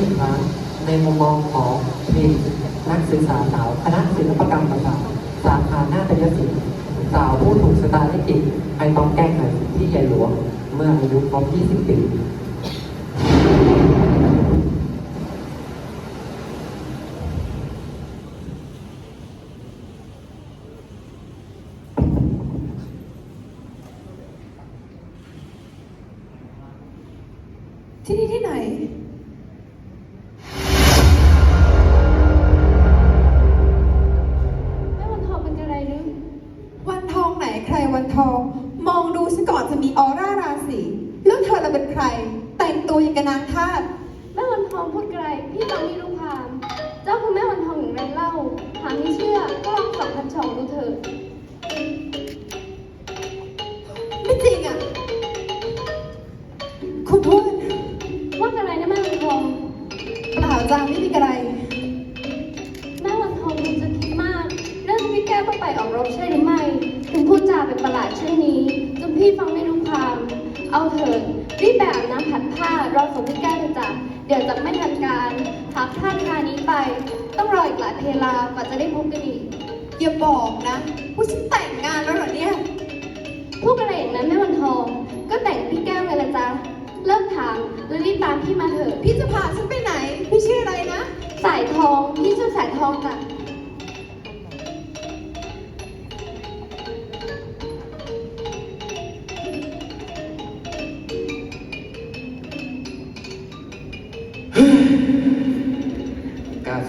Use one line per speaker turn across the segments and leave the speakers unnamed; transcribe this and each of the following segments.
อีกครั้งในมุมมองของทีมนักศึกษาสาวคณะศิลปกรรมศาสตร์สาขานาฏยศิลป์สาวผู้ถูกสตาลิขิตให้ต้องแก้ไขที่ใหญ่หลวง เมื่ออายุครบ 20 ปี
ชองดูเถ
อะ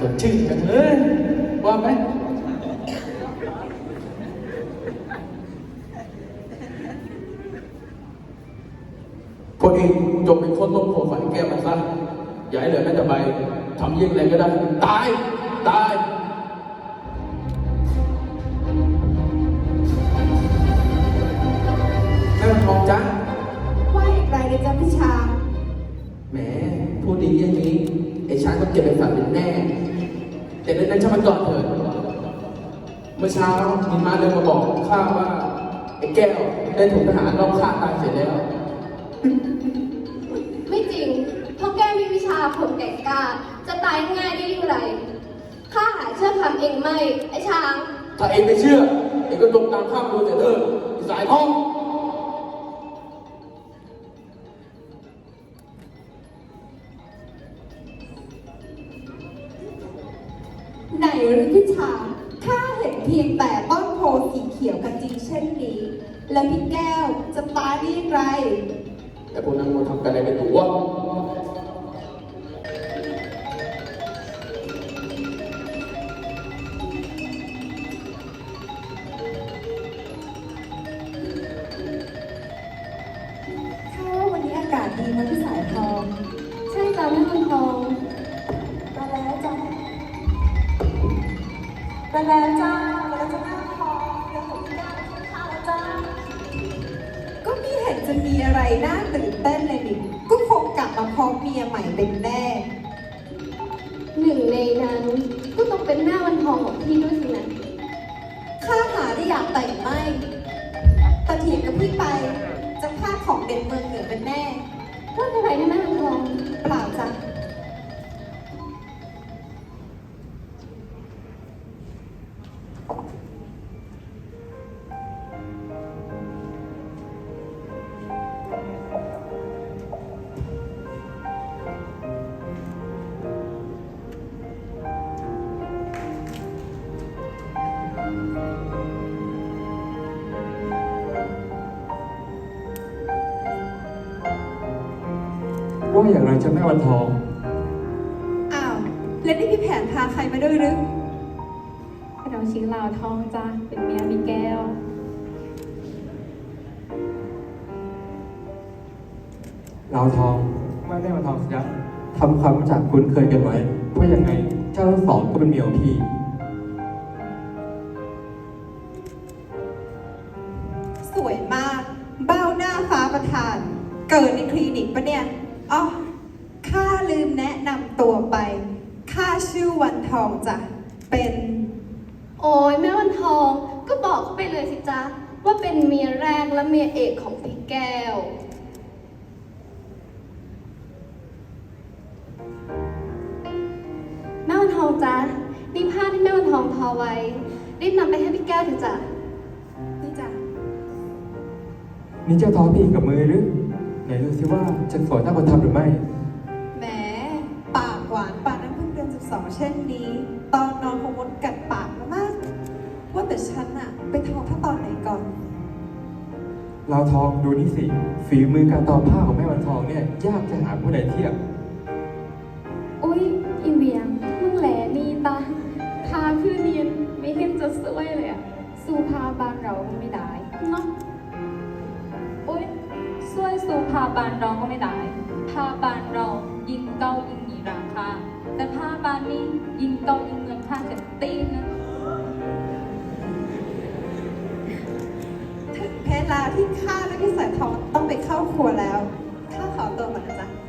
สด
ชื่น
จั
งเลยว่าไหมพวกเองจงเป็นคนต้มโขฝันแก้มันซะอย่าให้เหลือแม้แต่ใบทำยิ่งอะไรก็ได้ ตาย ตาย นั้นช่างมันก่อนเถิดเมื่อเช้ามีมาเดินมาบอกข้าว่าไอ้แก้วได้ถูกทหารรอบฆ่าตายเสร็จแล้ว
ไม่จริงเพราะแก้วมีวิชาผลแก่งกล้า จะตายง่ายได้อย่างไร ข้าหาเชื่อคำเองไม่ ไอ้ช้าง
ถ้าเองไม่เชื่อ เองก็ตรงตามข้ามดูแต่เถิดไอ้สายทอง
นี้อากาศดีนะพี่สายทอง
ใช่จ้ะแม่วันทอง
มาแล้วจ้ามาแล้วจ้ามาแล้วจ้าหน้าทองเดี๋ยวผมจะได้นข้าวแล้วจ้าก็ไม่เห็นจะมีอะไรน่าตื่นเต้นเลยนี่ก็คงกลับมาพร้อมเมียใหม่เป็นแน่
หนึ่งในนั้นก็ต้องเป็นแม่วันทองของพี่ด้วยสินะ
ข้าหาได้อยากแต่งไม่ต่เถียงกับพี่ไป จะฆ่าของเด็ดเมืองเหนือเป็นแน่
ว่าอะไรนะแม่วันทอง
เปล่าจ้ะ
อย่างไรจะแม่วันทอง
อ้าวแล้วนี่พี่แผนพาใครมาด้วยหรือ
เราชื่อลาวทองจ้ะเป็นเมียมีแก้ว
เราทองไม่แม่วันทองสิจ๊ะทำความรู้จักคุ้นเคยกันไว้เพราะยังไงเจ้าทั้งสองก็เป็นเมียของพี่
โอ้ยแม่วันทอง ก็บอกเขาไปเลยสิจ๊ะ ว่าเป็นเมียแรกและเมียเอกของพี่แก้ว แม่วันทองจ้ะนี่ผ้าที่แม่วันทองทอไว้ รีบนำไปให้พี่แก้วเถอะจ้ะ
นี่จ้ะ
นี่เจ้าทอพี่กับมือหรือ ไหนดูสิว่าจะสวยเท่าคนทำหรือไม่
เรา
ทองดูนี่สิ ฝีมือการตอผ้าของแม่วันทองเนี่ยยากจะหาผู้ใดเทียบ
อุ้ยอีเวียงมึงแหลนี่ตาพาคือเนียนไม่เห็นจะสวยเลยอะสู้พาบานเราก็ไม่ได้เนาะอุ้ยสวยสู้พาบานเราก็ไม่ได้พาบานเรายิงเก้ายิงมีราคาแต่พาบานนี้ยิงเก้ายิงเมืองค่ากันตีนะ
ลาที่ข้าและพี่สายทองต้องไปเข้าครัวแล้วข้าขอตัวก่อนนะจ๊ะ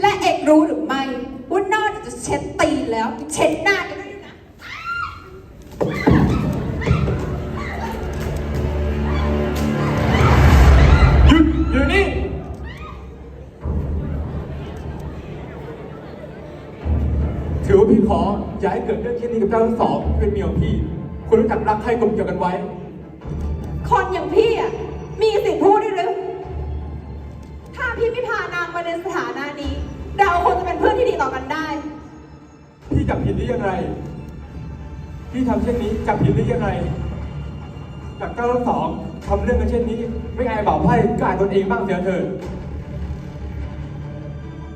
และเอกรู้หรือไม่ว่านอกจากจะเช็ดตีนแล้วยังเช็ดหน้ากันด้วยนะ
หยุดอยู่นี่ถือว่าพี่ขออย่าให้เกิดเรื่องเช่นนี้กับเจ้าทั้งสองที่เป็นเมียของพี่ คุณรู้จักรักใครกลมเกี่ยวกันไว้
คนอย่างพี่อะ ได้
ยังไงพี่ทำเช่นนี้จับผิดได้ยังไงจากเจ้าทั้งสองทำเรื่องกันเช่นนี้ ไม่อายบ่าวไพ่ก็อายตนเองบ้างเสียเถิด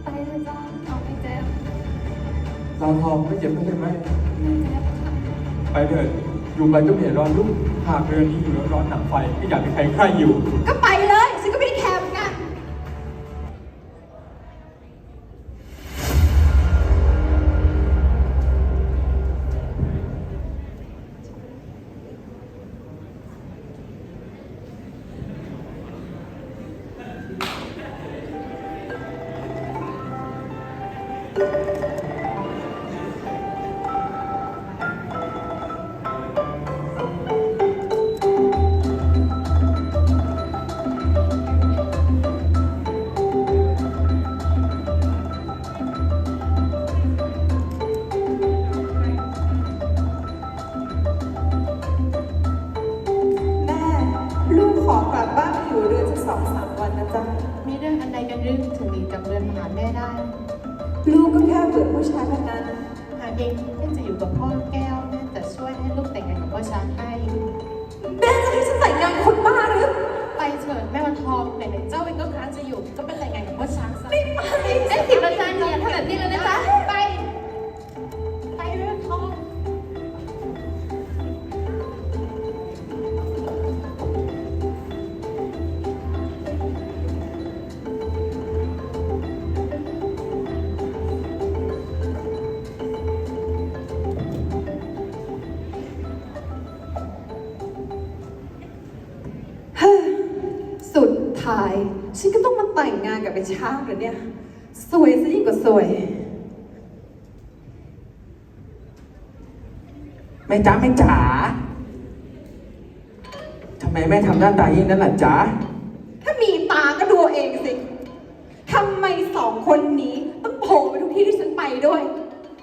ไปเถอะจ้าเอาไปเจ็บ
เราทองไม่เจ็บไม่ใช่ไหม
ไม่เจ็บค่ะ
ไปเถิดอยู่ไปก็ไม่เห็นร้อนรุ่งหากเรือนนี้อยู่แล้วร้อนหนังไฟไม่อยากมีใครใครอยู่
ก็ไป ค่เบื่อผู้ชายคนนั้น
หากเองแม่จะอยู่กับพ่อแก้วแม่จะช่วยให้ลูกแต่งงานกับพ่อช้างให้
แม่จะให้ฉันแต่งงานกับคนบ้าหรือ
ไปเถิดแม่วันทองไหนๆเจ้าเองก็ค้างจะอยู่ ก็เป็นแต่งงานกับพ่อช้างซะา
ย
ฉันก็ต้องมาแต่งงานกับไอ้ช้างเหรอเนี่ย สวยซะยิ่งกว่าสวย
แม่จ๋าแม่จ๋าทำไมแม่ทำหน้าตาอย่างนั้นล่ะจ๋า
ถ้ามีตาก็ดูเอาเองสิทำไมสองคนนี้ต้องโผล่ไปทุกที่ที่ฉันไปด้วย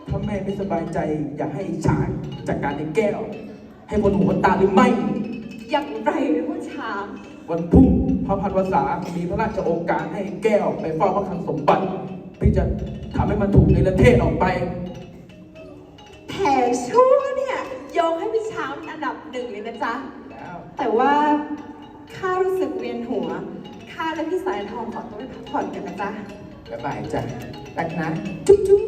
ถ้าแม่ไม่สบายใจอยากให้ไอ้ฉางจัดการไอ้แก้ว ให้บนหัวตาหรือไม่
อย่างไรหรือว่าช้าง
วันพรุ่ง พระพันวษามีพระราชโองการให้แก้วไปเฝ้าพระคลังสมบัติพี่จะทำให้มันถูกในประเทศออกไป
แผลชั่วเนี่ยยกให้พี่ช้างเป็นอันดับหนึ่งเลยนะจ๊ะ
แล้ว
แต่ว่าข้ารู้สึกเวียนหัว ข้าและพี่สายทองขอตัวไปพักผ่อนกันนะจ๊ะ
บ๊ายบายจ้ะรักนะ จุ๊บจุ๊บ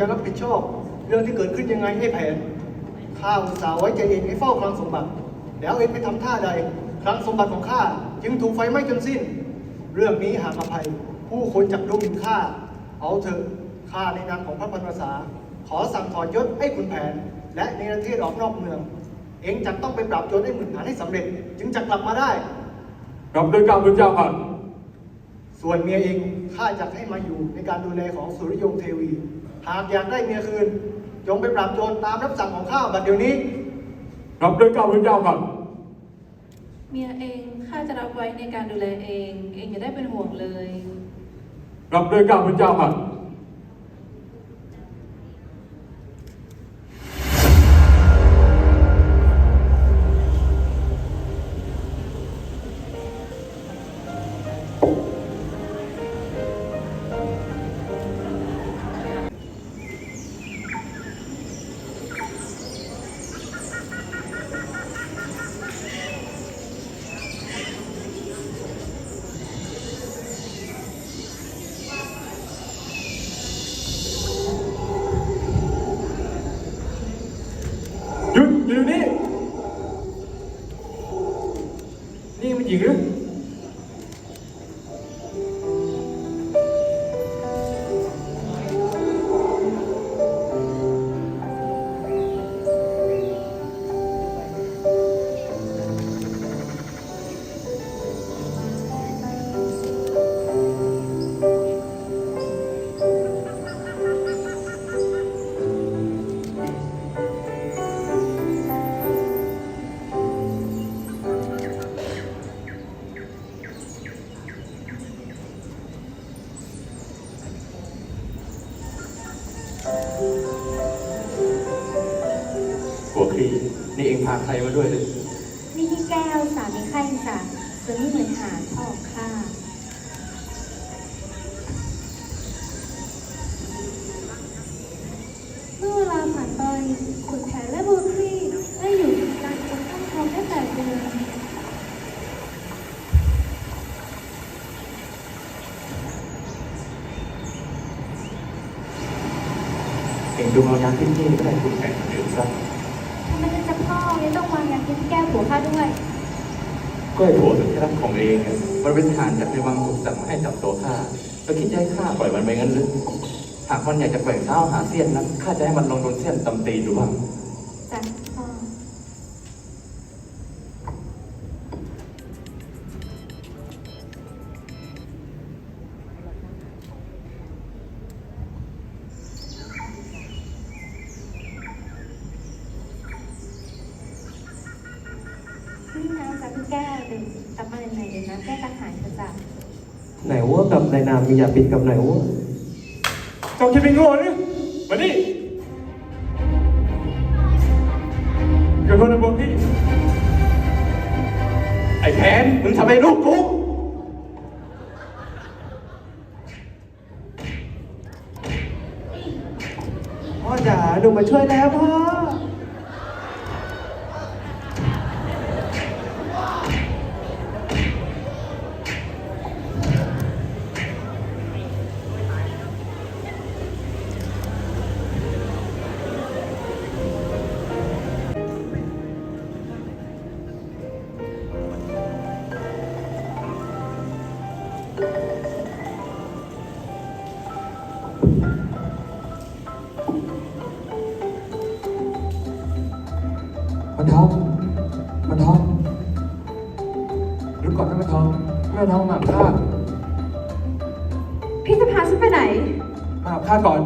จะรับผิดชอบ เรื่องที่เกิดขึ้นยังไงให้แผน ข้าอุตส่าห์ไว้ใจเองให้เฝ้าคลังสมบัติ แล้วเองไปทำท่าใดคลังสมบัติของข้าจึงถูกไฟไหม้จนสิ้น เรื่องนี้หากอภัย ผู้คนจักดูหมิ่นข้า เอาเถอะข้าในนามของพระพันวษา ขอสั่งถอดยศให้ขุนแผน และในประเทศออกนอกเมือง เองจักต้องไปปราบโจรให้หมื่นหานให้สำเร็จ จึงจะกลับมาได้
รับด้วยกรรมพระเจ้าค่ะ
ส่วนเมียเองข้าจะให้มาอยู่ในการดูแลของสุริยงเทวี หากอยากได้เมียคืน จงไปปราบโจรตามรับสั่งของข้าบัดเดี๋ยวนี้
รับด้วยกรรมพระเจ้าค่ะ
เมียเองข้าจะรับไว้ในการดูแลเอง เองอย่าได้เป็นห่วงเลย
รับด้วยกรรมพระเจ้าค่ะ
เองดูเอา
ยา
ที่นี่ก็ได้คุณแผนดื่มซะ
ทำไมจะพ่อยังต้องวางยาพิษแก้ผัวข้าด้วย
ก็ไอ้ผัวสุดที่รักของเองอะมันเป็นทหารจากในวังถูกสั่งให้จับตัวข้าแล้วคิดจะให้ข้าปล่อยมันไปงั้นหรือหากมันอยากจะแกว่งเท้าหาเสี้ยนนะข้าจะให้มันลองโดนเสี้ยนตำตีดูบ้าง
กับนาย
นามมียาปิดกับไหนว่า
เจ้าคิดเป็นโง่หรือมานี่เกิดคนในบวกที่
ไอ้แผนมึงทำไอ้ลูกกู
พ่อจ๋าหนูมาช่วยแล้วพ่อ
มันทองรู้ก่อนนะมันทองแม่ทองมาหาข้า
พี่จะพาฉันไปไหน
มาหาข้าก่อน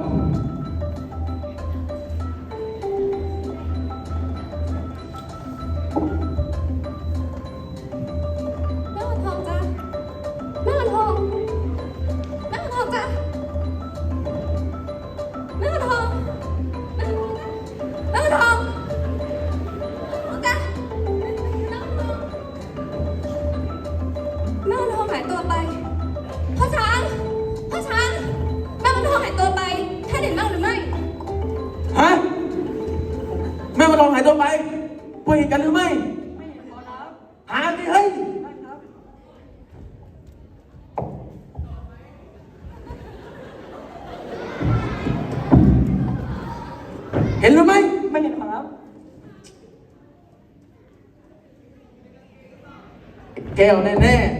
ก้วแน่ๆ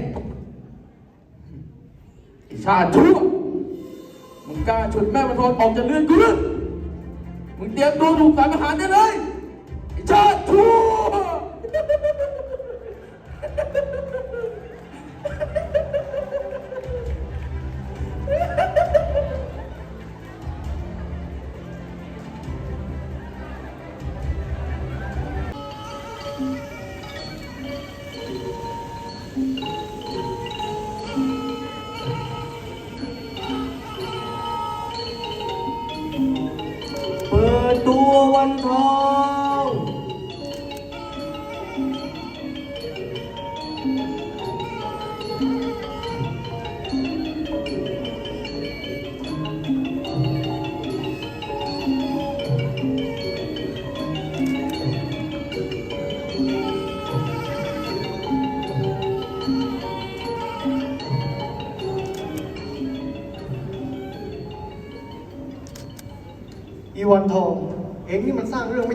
ไอ้ชาติชั่วมึงกล้าฉุดแม่มาทอนออกจากเรือนกูหรือมึงเตรียมตัวถูกสารประหารได้เลยไอ้ชาติชั่ว
ววันทอง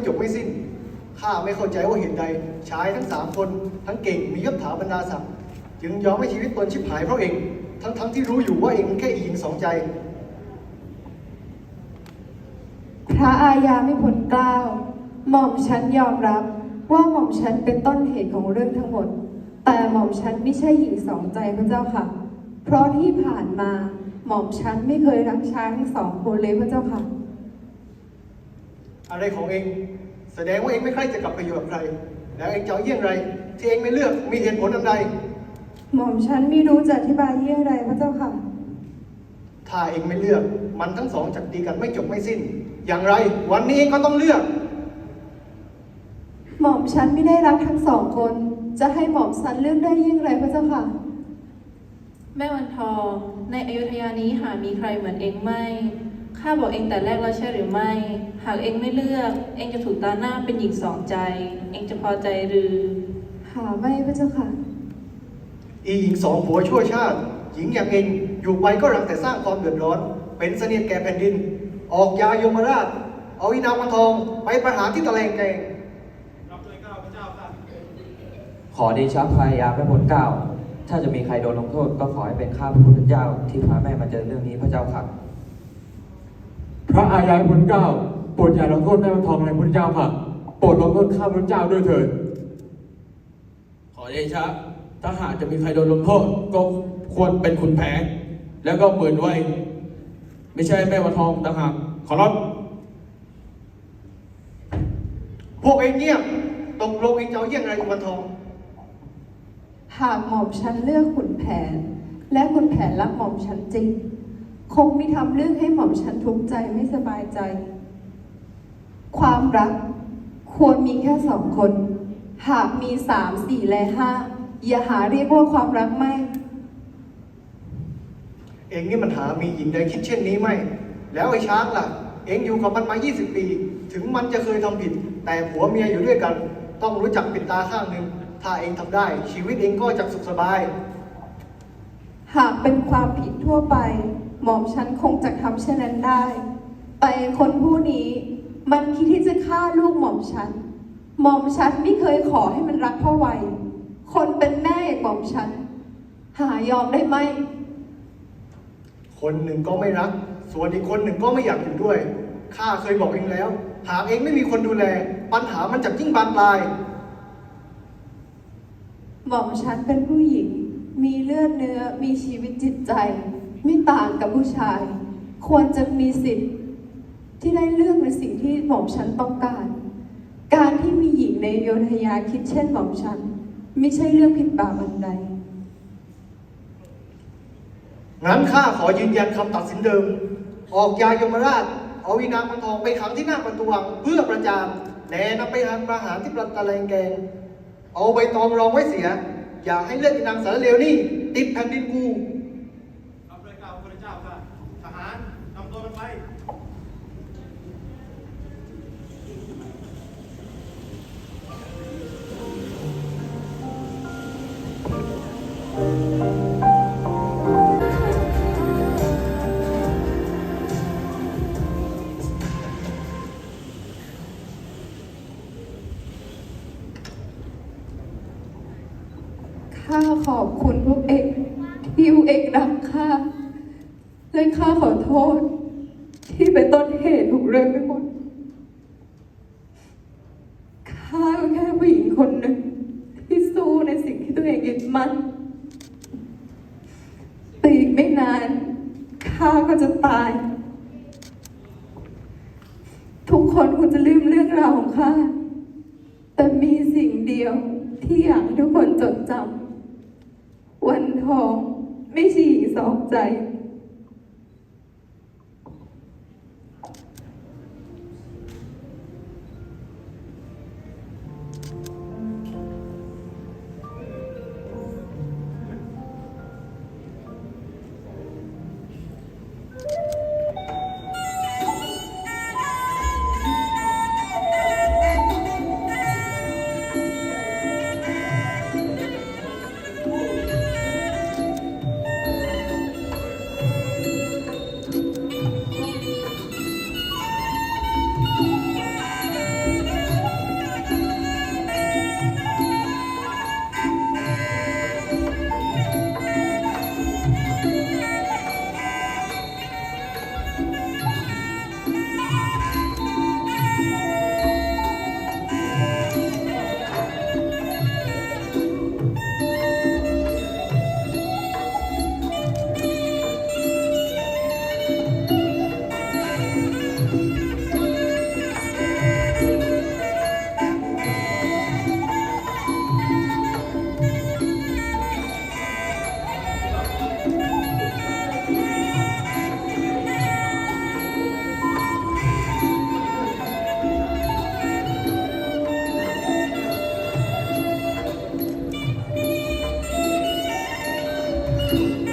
จบไม่สิ้น ข้าไม่เข้าใจว่าเหตุใดชายทั้งสามคนทั้งเก่งมียศถาบรรดาศักดิ์จึงยอมให้ชีวิตตนชิบหายเพราะเอง ทั้งทั้งที่รู้อยู่ว่าเองแค่อีหญิงสองใจ
พระอาญาไม่พ้นเกล้าวหม่อมฉันยอมรับว่าหม่อมฉันเป็นต้นเหตุของเรื่องทั้งหมด แต่หม่อมฉันไม่ใช่หญิงสองใจพระเจ้าค่ะ เพราะที่ผ่านมาหม่อมฉันไม่เคยรักชายทั้งสองคนเลยพระเจ้าค่ะ
อะไรของเอง แสดงว่าเองไม่ใคร่จะกลับไปอยู่กับใคร แล้วเองจะเอาเยี่ยงไร ที่เองไม่เลือกมีเหตุผลอันใด
หม่อมฉันไม่รู้จะอธิบายเยี่ยงไรพระเจ้าค่ะ
ถ้าเองไม่เลือก มันทั้งสองจะตีกันไม่จบไม่สิ้น อย่างไร วันนี้เองก็ต้องเลือก
หม่อมฉันไม่ได้รักทั้งสองคน จะให้หม่อมฉันเลือกได้เยี่ยงไรพระเจ้าค่ะ
แม่วันทองในอยุธยานี้หามีใครเหมือนเองไม่ ข้าบอกเองแต่แรกแล้วใช่หรือไม่ หากเองไม่เลือก เองจะถูกตาหน้าเป็นหญิงสองใจ เองจะพอใจหรือ
หาไม่พระเจ้าค่ะ
อีหญิงสองผัวชั่วชาติ หญิงอย่างเองอยู่ไปก็รังแต่สร้างความเดือดร้อน เป็นเสนียดแก่แผ่นดิน ออกยายมราช เอาอีนางวันทองไปประหารที่ตะแลงแกง
ขอเดชะพายาพระพลเกล้า ถ้าจะมีใครโดนลงโทษก็ขอให้เป็นข้าพระพุทธเจ้า ที่พาแม่มาเจอเรื่องนี้พระเจ้าค่ะ
พระอาญาพุนเก้าโปรดอย่าลงโทษแม่วันทองเลยพุทธเจ้าค่ะ โปรดลงโทษข้าพุทธเจ้าด้วยเถิด
ขอเดชะถ้าหากจะมีใครโดนลงโทษก็ควรเป็นขุนแผนแล้วก็เหมือนไว้ ไม่ใช่แม่วันทองต่างหากขอรับ
พวกเองเงียบตกลงเองจะเอาเยี่ยงไรอีวันทอง
หากหม่อมฉันเลือกขุนแผน และขุนแผนรักหม่อมฉันจริง คงไม่ทำเรื่องให้หม่อมฉันทุกข์ใจไม่สบายใจ ความรักควรมีแค่สองคน หากมีสามสี่และห้าอย่าหาเรียกว่าความรักไม่
เองนี่มันหามีหญิงใดคิดเช่นนี้ไหม แล้วไอ้ช้างล่ะ เองอยู่กับมันมา 20 ปี ถึงมันจะเคยทำผิด แต่ผัวเมียอยู่ด้วยกัน ต้องรู้จักปิดตาข้างหนึ่ง ถ้าเองทำได้ ชีวิตเองก็จะสุขสบาย
หากเป็นความผิดทั่วไป หม่อมฉันคงจะทำเช่นนั้นได้แต่คนผู้นี้ มันคิดที่จะฆ่าลูกหม่อมฉัน หม่อมฉันไม่เคยขอให้มันรักพ่อวัยคนเป็นแม่อย่างหม่อมฉัน หายอมได้ไหม
คนหนึ่งก็ไม่รัก ส่วนอีกคนหนึ่งก็ไม่อยากอยู่ด้วย ข้าเคยบอกเองแล้ว หากเองไม่มีคนดูแล ปัญหามันจะยิ่งบานปลาย
หม่อมฉันเป็นผู้หญิง มีเลือดเนื้อ มีชีวิตจิตใจ ไม่ต่างกับผู้ชาย ควรจะมีสิทธิ์ที่ได้เลือกในสิ่งที่หม่อมฉันต้องการ การที่มีหญิงในโยธยาคิดเช่นหม่อมฉัน ไม่ใช่เรื่องผิดบาปอันใด
งั้นข้าขอยืนยันคำตัดสินเดิม ออกยายมราช เอาวินางมันทองไปขังที่หน้าประตูวังเพื่อประจานแน่นำไปหารประหารที่ประตะแลงแกง เอาใบตองรองไว้เสีย อย่าให้เลือดอีนางสารเลวนี่ ติดแผ่นดินกู
เอ
งราวของข้า แต่มีสิ่งเดียวที่อยากทุกคนจดจำวันทองไม่ใช่หญิงสองใจ Thank you.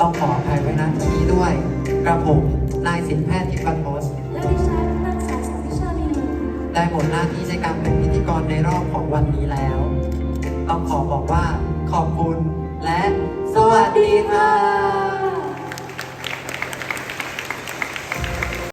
ต้องขออภัยไว้นะที่นี้ด้ว
ยกระผม